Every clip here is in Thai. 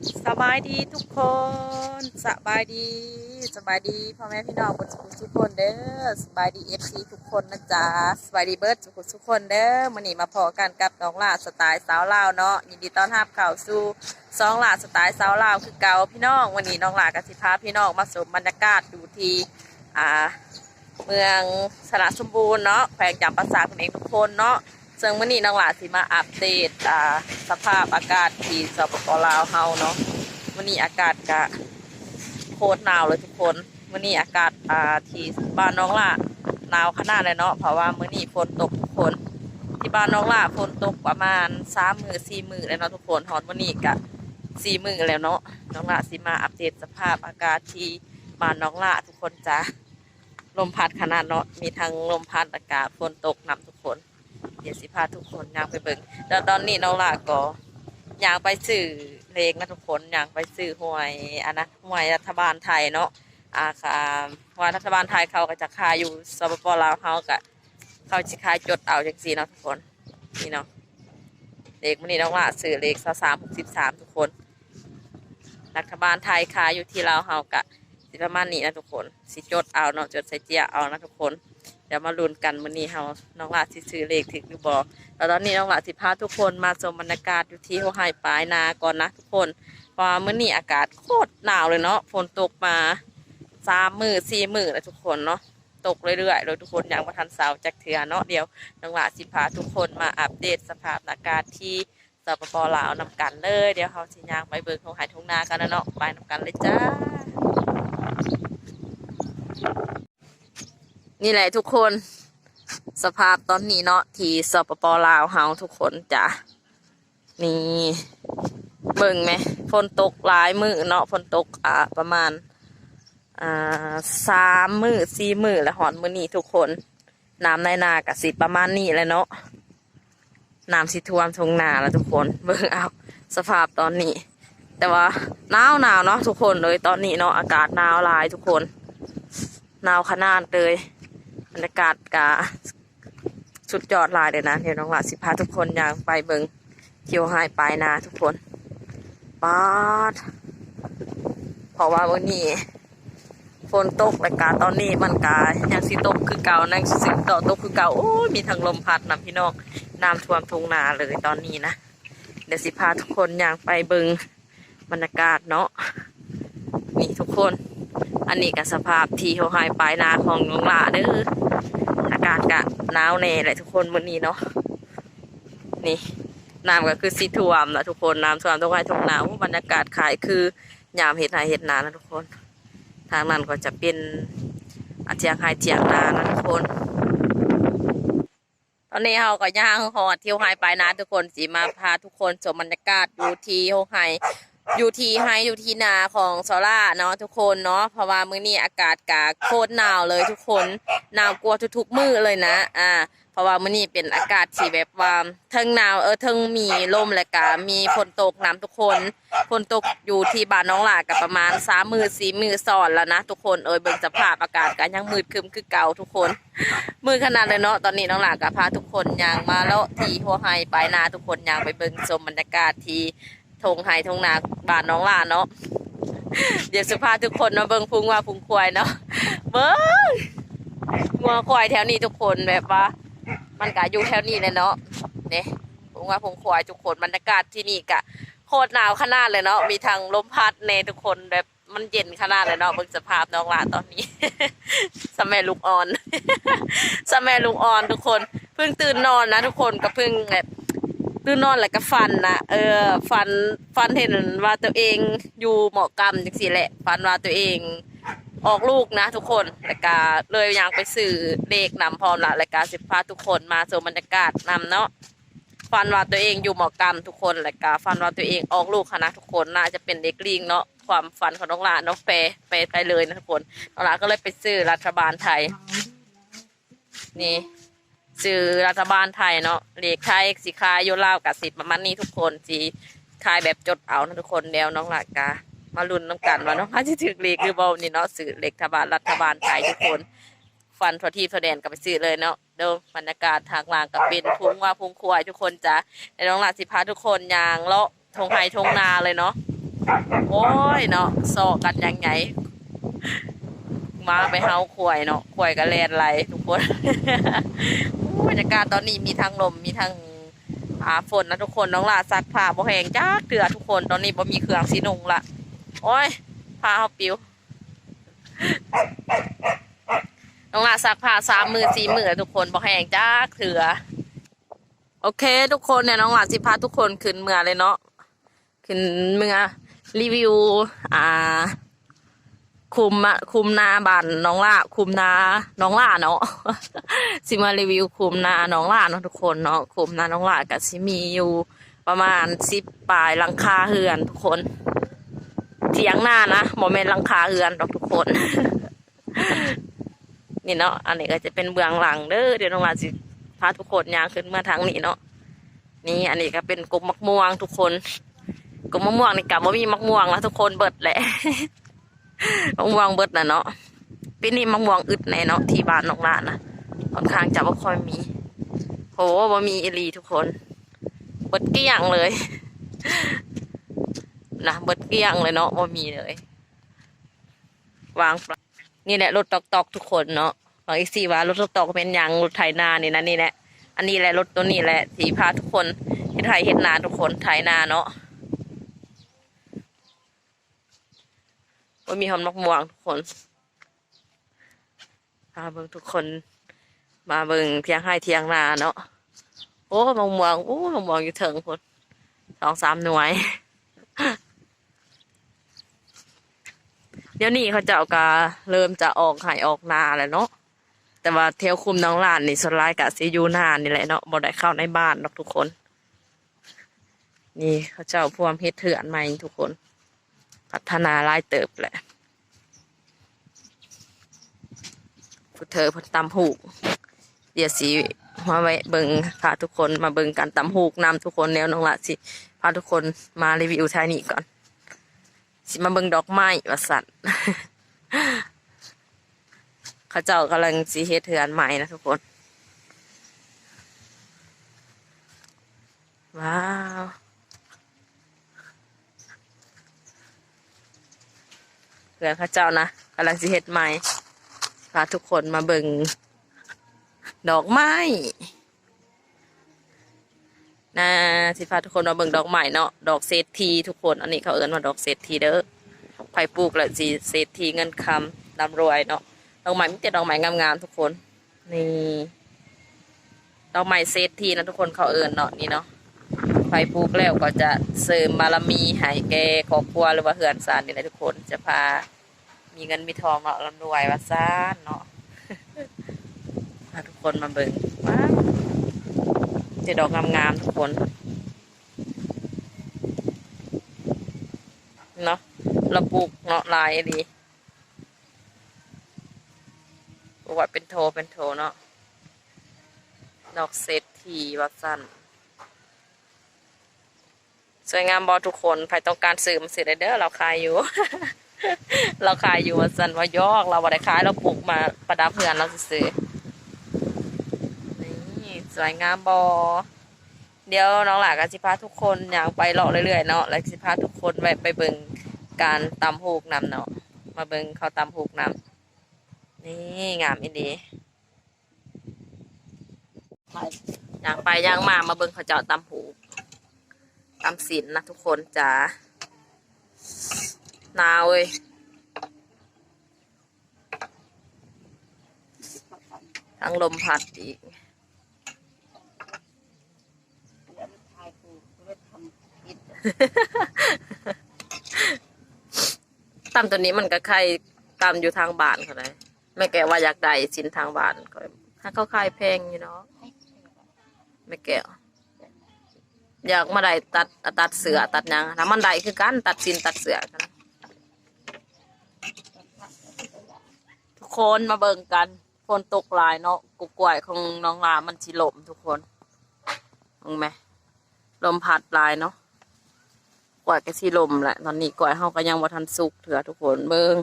สบายดีทุกคนสบายดีสบายดีพ่อแม่พี่น้องบนสุขทุกคนเด้อสบายดีเอฟซีทุกคนนะจ๊ะสบายดีเบิร์ดสุขทุกคนเด้อมันนี่มาพอกันกับน้องลาสไตล์สาวลาวเนาะยินดีต้อนรับเข้าสู่สองลาสไตล์สาวลาวคือเก่าพี่น้องวันนี้น้องลากับสิพาพี่น้องมาสมบรรยากาศดูที่อ่าเมืองสระสมบูรณ์เนาะแขวงจำปาสักเองทุกคนเนาะ ซึ่งมื่อนี้น้องหลาสิมาอัปเดตอ่าสภาพอากาศที่สปปลาวเฮาเนาะมื่อนี้อากาศกะโคตรหนาวเลยทุกคนมื่อนี้อากาศอ่าที่บ้านน้องหล่าหนาวขนาดเลยเนาะเพราะว่ามื่อนี้ฝนตกทุกคน ที่บ้านน้องหล่าฝนตกประมาณสามมือสี่มือแล้วเนาะทุกคนฮอนมื่อนี้กะสี่มือแล้วเนาะน้องหล่าสิมาอัปเดตสภาพอากาศที่บ้านน้องหล่าทุกคนจ้าลมพัดขนาดเนาะมีทั้งลมพัดอากาศฝนตกนำทุกคน เดี๋ยวสิพาทุกคนยางไปเบิ่งแล้วตอนนี้น้องลาก็ยางไปสื่อเลงนะทุกคนยางไปสื่อหวยอันนะหวยรัฐบาลไทยเนาะอาคาหวยรัฐบาลไทยเขาก็จะขายอยู่สปปลาวเขาก็เขาจะขายจดเอาจังสีเนาะทุกคนนี่เนาะเลขมันนี่น้องละสื่อเลขสามหกสิบสามทุกคน รัฐบาลไทยขายอยู่ที่ลาวเฮากะสิประมาณนี้นะทุกคนสิจดเอาเนาะจดใส่เจียเอานะทุกคน เดี๋ยวมาลุ้นกันมื้อนี้เฮาน้องหลาสิซื้อเลขถึงหรือบ่แล้วตอนนี้น้องหลาสิพาทุกคนมาชมบรรยากาศอยู่ที่หัวไห้ปลายนาก่อนนะทุกคนเพราะมื้อนี้อากาศโคตรหนาวเลยเนาะฝนตกมาสามมือสี่มือแล้วทุกคนเนาะตกเรื่อยๆเลยทุกคนอย่างประทันสาร์จากเถื่อเนาะเดี๋ยวน้องหลาสิพาทุกคนมาอัปเดตสภาพอากาศที่สปปลาวนำกันเลยเดี๋ยวเขาสิย่างไปเบิ่งของหายทุ่งนากันนะเนาะไปนำกันเลยจ้า นี่แหละทุกคน สภาพตอนนี้เนาะที่สปปลาวเฮาทุกคนจ้ะนี่เบิ่งไหมฝนตกหลายมือเนาะฝนตกอ่าประมาณอ่าสามมือสี่มือแล้วหอนมือนี้ทุกคนน้ำในนากะสิประมาณนี้แหละเนาะน้ำสิท่วมทงนาแล้วทุกคนเบิ่งเอาสภาพตอนนี้ แต่ว่าหนาวหนาวเนาะทุกคนเลยตอนนี้เนาะอากาศหนาวหลายทุกคนหนาวขนาดเลย บรรยากาศกะสุดยอดลายเลยนะ เดี๋ยวน้องหลาสิพาทุกคนย่างไปเบิงเที่ยวหายปนาทุกคนป๊าดเพราะว่าวันนี้ฝนตกและกาตอนนี้มันกายังสิตกคือเก่านั่งสิต่อตกคือเก่าโอ้ยมีทั้งลมพัดนำพี่น้องน้ำท่วมทุ่งนาเลยตอนนี้นะเดี๋ยวสิพาทุกคนย่างไปเบิงบรรยากาศเนาะนี่ทุกคน อันนี้ก็สภาพที่เขาหายปนาของน้องหลาเด้อาศกะหนาวแน่แหละทุกคนวันนี้เนาะนี่น้ำก็คือสีท่วมนะทุกคนน้ำท่วมตรงไหนตรงหนาวบรรยากาศขายคือยามเห็ดนาเห็ดนานะทุกคน ทางนั้นก็จะเป็นอาเจียงไฮเจียงนานะทุกคน ตอนนี้เราก็ย่างหอดเที่ยวไฮปลายนาทุกคนสีมาพาทุกคนชมบรรยากาศดูที่เที่ยวไฮ อยู่ที่ไฮอยู่ที่นาของโซล่าเนาะทุกคนเนาะเพราะว่ามื้อนี้อากาศกาโคตรหนาวเลยทุกคนหนาวกลัวทุกๆมื้อเลยนะอ่าเพราะว่ามื้อนี้เป็นอากาศที่แบบว่าเทิงหนาวเออเทิงมีลมและก็มีฝนตกน้ำทุกคนฝนตกอยู่ที่บ้านน้องหลากับประมาณสามมือสี่มือซ้อนแล้วนะทุกคนเอยเบิ่งสภาพอากาศก็ยังมืดคึมคือเก่าทุกคนมือขนาดเลยเนาะตอนนี้น้องหลากับพาทุกคนย่างมาแล้วที่หัวไฮปลายนาทุกคนย่างไปเบิ่งชมบรรยากาศที่ ทงไฮทงนาบานน้องลาเนาะเดี๋ยวสุภาพทุกคนมาเบิ่งพุงว่าพุงควายเนาะเบิ่งงัวควายแถวนี้ทุกคนแบบว่า มันก็อยู่แถวนี้เลยเนาะเนี่ยพุงว่าพุงควายทุกคนบรรยากาศที่นี่กะโคตรหนาวขนาดเลยเนาะมีทางลมพัดเนทุกคนแบบมันเย็นขนาดเลยเนาะเบิ่งสภาพน้องลาตอนนี้สมัยลูกอ่อนสมัยลูกอ่อนทุกคน เพิ่งตื่นนอนนะทุกคนก็เพิ่งแบบ ตื่นนอนแล้วก็ฟันนะเออฟันฟันเห็นว่าตัวเองอยู่เหมาะกรรมจังสิแหละฟันว่าตัวเองออกลูกนะทุกคนแล้วก็เลยยากไปสื่อเลขนำพร้อมละแล้วก็สิพาทุกคนมาชมบรรยากาศนำเนาะฟันว่าตัวเองอยู่เหมาะกรรมทุกคนแล้วก็ฟันว่าตัวเองออกลูกค่ะนะทุกคนน่าจะเป็นเด็กลิงเนาะความฝันของน้องหลานน้องเปย์เปไปเลยนะทุกคนน้องหลานก็เลยไปซื้อรัฐบาลไทย นี่ ซื้อรัฐบาลไทยเนาะเลขไทยสีขายโยลาวกับสิบประมาณนี้ทุกคนสีขายแบบจดเอานะทุกคนเดียวน้องหลากกามาลุ้นน้ำกันว่าน้องพาจะถือเลขหรือเปล่านี่เนาะซื้อเลขรัฐบาลรัฐบาลไทยทุกคน ฟันทอทีทอแดนกับไปซื้อเลยเนาะเดี๋ยวบรรยากาศทางล่างกับเป็นพุงว่าพุงควายทุกคนจ้ะในน้องหลากสิพาทุกคนยางเลาะทงไฮทงนาเลยเนาะโอ้ยเนาะโซกันยังไงมาไปเฮาขวายเนาะขวายก็แลนไหลทุกคน บรรยากาศตอนนี้มีทั้งลมมีทั้งอ่าฝนนะทุกคนน้องลาซักผ้าบ่แหงจ้าเกลือทุกคนตอนนี้บ่มีเครื่องสีนุงละโอ้ยผ้าเฮาปิวน้องลาซักผ้าสามมือสี่มือทุกคนบ่แหงจ้าเกลือโอเค ทุกคนเนี่ยน้องหลาสิพาทุกคนขึ้นเมืองเลยเนาะขึ้นเมืองรีวิว อ่า คุมอะคุมนาบันน้องล่าคุมนาน้องล่าเนาะสิมารีวิวคุมนาน้องล่าเนาะทุกคนเนาะคุมนาน้องล่ากับสิมีอยู่ประมาณสิบปลายลังคาเฮือนทุกคนเถียงหน้านะโมเมนหลังคาเฮือนดอกทุกคน นี่เนาะอันนี้ก็จะเป็นเบื้องหลังเด้อเดี๋ยวน้องหลาสิพาทุกคนย่างขึ้นมาทางนี้เนาะนี่อันนี้ก็เป็นกลุ่มมะม่วงทุกคนกลุ่มมะม่วงนี่กับว่ามีมะม่วงแล้วทุกคนเบิดแหละ มะม่วงเบิดนะเนาะปีนี้มะม่วงอึดในเนาะที่บ้านนองลานนะค่อนข้างจะไม่ค่อยมีโหว่ามีอีลีทุกคนเบิดเกี้ยงเลยนะเบิดเกี้ยงเลยเนาะว่ามีเลย วางนี่แหละรถตอกตอกๆทุกคนเนาะของอีกสี่ว่ารถตอกเป็นยังรถไถนานี่นะนี่แหละอันนี้แหละรถตัวนี้แหละที่พาทุกคนที่ไถเห็นนาทุกคนไถนาเนาะ ว่ามีหอมนกม่วงทุกคนพาเบิ่งทุกคน มาเบิ่งเทียงให้เทียงนาเนาะ โอ้มะม่วงโอ้มะม่วงอยู่เถิงคนสองสามหน่วย เดี๋ยวนี้เขาเจ้าก็เริ่มจะออกไห่ออกนาแล้วเนาะ แต่ว่าเที่ยวคุมน้องหลานนี่ส่วนรายกะซียูนานี่แหละเนาะบ่ได้เข้าในบ้านหรอกทุกคน นี่เขาเจ้าพวมเฮ็ดเถื่อนใหม่ทุกคน พัฒนาลายเติบแหละผู้เธอพิ่นตำหูก เดี๋ยวสิมาไว้เบิงพาทุกคนมาเบิงการตำหูกนำทุกคนแนวน้องละสิพาทุกคนมารีวิวทายนี่ก่อน สิมาเบิงดอกไม้วสัตว์เขาเจ้ากำลังสีเฮ็ดเถือนใหม่นะทุกคน ว้าว เถือนเขาเจ้านะกำลังสีเฮ็ดใหม่พาทุกคนมาเบิงดอกไม้นะสิพาทุกคนมาเบิงดอกไม้เนาะดอกเศรษฐีทุกคนอันนี้เขาเอิ้นว่าดอกเศรษฐีเด้อไผ่ปลูกแล้วสิเศรษฐีเงินคำร่ำรวยเนาะดอกไม้มีแต่ดอกไม้งามๆทุกคนนี่ดอกไม้เซตทีนะทุกคนเขาเอิญเนาะนี่เนาะ ไฟปลูกแล้วก็จะเสริมบารมีให้แก่ครอบครัวหรือว่าเฮือนซานนี่แหละทุกคนจะพามีเงินมีทองเนาะร่ำรวยว่าซ่านเนาะพาทุกคนมาเบิ่งว้าวเจดอกงามๆทุกคนเนาะเราปลูกเนาะลายดีบอกว่าเป็นโทเป็นโทเนาะดอกเศรษฐีวัดสัน สวยงามบอทุกคนใครต้องการซื้อมาซื้อได้เด้อเราขายอยู่ เราขายอยู่วัดสันว่ายอกเราบ่ได้ขายเราปลูกมาประดับเพื่อนเราซื้อนี่สวยงามบอเดี๋ยวน้องหลากสิพาทุกคนอยากไปเลาะเรื่อยๆเนาะแล้วสิพาทุกคนไปไปเบิ่งการตำหูกนำเนาะมาเบิ่งเขาตำหูกนำนี่งามอีดีอย่างไปย่างมามาเบิ่งเขาเจ้าตำผู ตำสินนะทุกคนจ้าหนาวเว้ยทั้งลมพัดอีกตำตัวนี้มันก็ใครตำอยู่ทางบ้านเขาเลยไม่แกว่าอยากได้สินทางบ้านก็ถ้าเขาขายแพงอยู่เนาะไม่แก่ อยากมาได้ตัดตัดเสือตัดยังถ้ามันได้คือกันตัดสินตัดเสือกันทุกคนมาเบิ่งกันฝนตกหลายเนาะกุกกล้วยของน้องลามันสิลมทุกคนมองไหมลมพัดหลายเนาะกล้วยก็สิลมแหละตอนนี้กล้วยเฮาก็ยังบ่ทันสุกเถื่อทุกคนเบิ่ง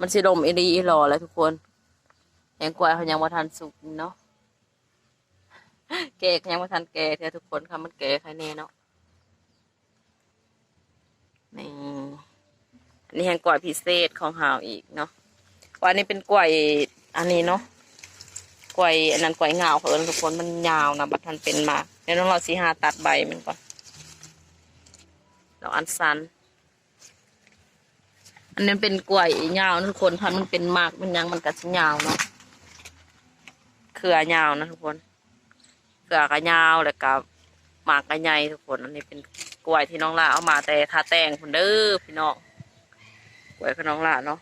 มันสิลมอีหลีอีหลอเลยทุกคนยังกล้วยเขายังบ่ทันสุกเนาะ แก่ก็ยังบ่ทันแก่เถื่อทุกคนค่ะมันแก่ใครแน่เนาะนี่นี่แห่งกล้วยพิเศษของเฮาอีกเนาะว่าอันนี้เป็นกล้วยอันนี้เนาะกล้วยอันนั้นกล้วยเงาเขาเอิ้นทุกคนมันยาวนะบัดทันเป็นมาเดี๋ยวน้องเราสีหาตัดใบมันก่อนแล้วอันสันอันนี้เป็นกล้วยยาวนะทุกคนพันมันเป็นมากมันยังมันก็สิยาวเนาะเครือยาวนะทุกคน เครือก็ยาวแล้วก็หมากก็ใหญ่ทุกคนอันนี้เป็นกล้วยที่น้องล่าเอามาแต่ทาแตงคนเด้อพี่น้องกล้วยของน้องล่าเนาะ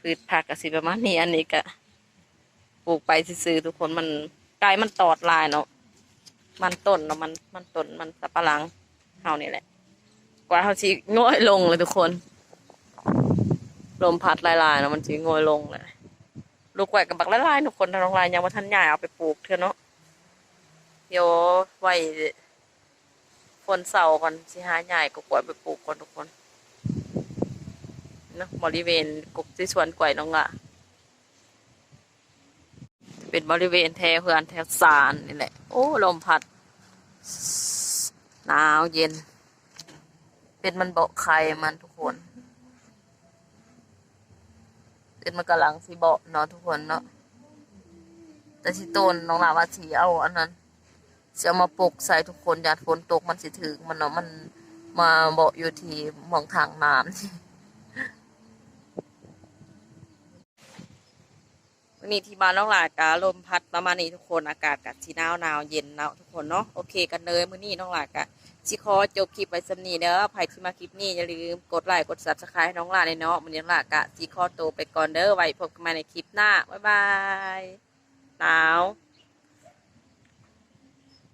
พืชผักก็สิประมาณนี้อันนี้ก็ปลูกไปซื้อทุกคนมันกลายมันตอดลายเนาะมันต้นเนาะมันมันต้นมันสับปะหลังเฮานี่แหละ กว่าเขาชีง่อยลงเลยทุกคนลมพัดลายๆเนาะมันชีง่อยลงเลยลูกแหวกกับบักละลายทุกคนถ้าน้องลายยังมาทันใหญ่เอาไปปลูกเถอะเนาะ เดี๋ยวไว้ฝนเสาร์ก่อนสิหาใหญ่กกล้วยไปปลูกก่อนทุกคนเนาะบริเวณกุกที่สวนกล้วยน้องละเป็นบริเวณแถวเฮือนแถวสารนี่แหละ โอ้ลมพัดหนาวเย็น เป็นมันเบาไข่มันทุกคนเป็นมันกำลังสิเบาเนาะทุกคนเนาะแต่สิต้นน้องลาว่าสีเอาอันนั้น จะมาปลูกใส่ทุกคนอยาดฝนตกมันสิถึงมันเนาะมันมาเบาะอยู่ที่มองทางน้ำวันนี้ที่บ้านน้องหลากาลมพัดประมาณนี้ทุกคนอากาศกัสีหนาวหนาวเย็นเนาะทุกคนเนาะโอเคกันเลยมื้อนี้น้องหลากะสิขอจบคลิปไว้สำนีเด้อใครที่มาคลิปนี้อย่าลืมกดไลค์กด Subscribe ให้น้องหลาเลยเนาะมันนี้น้องหลากะสิขอโตไปก่อนเด้อไว้พบกันใหม่ในคลิปหน้าบ๊ายบายหนาว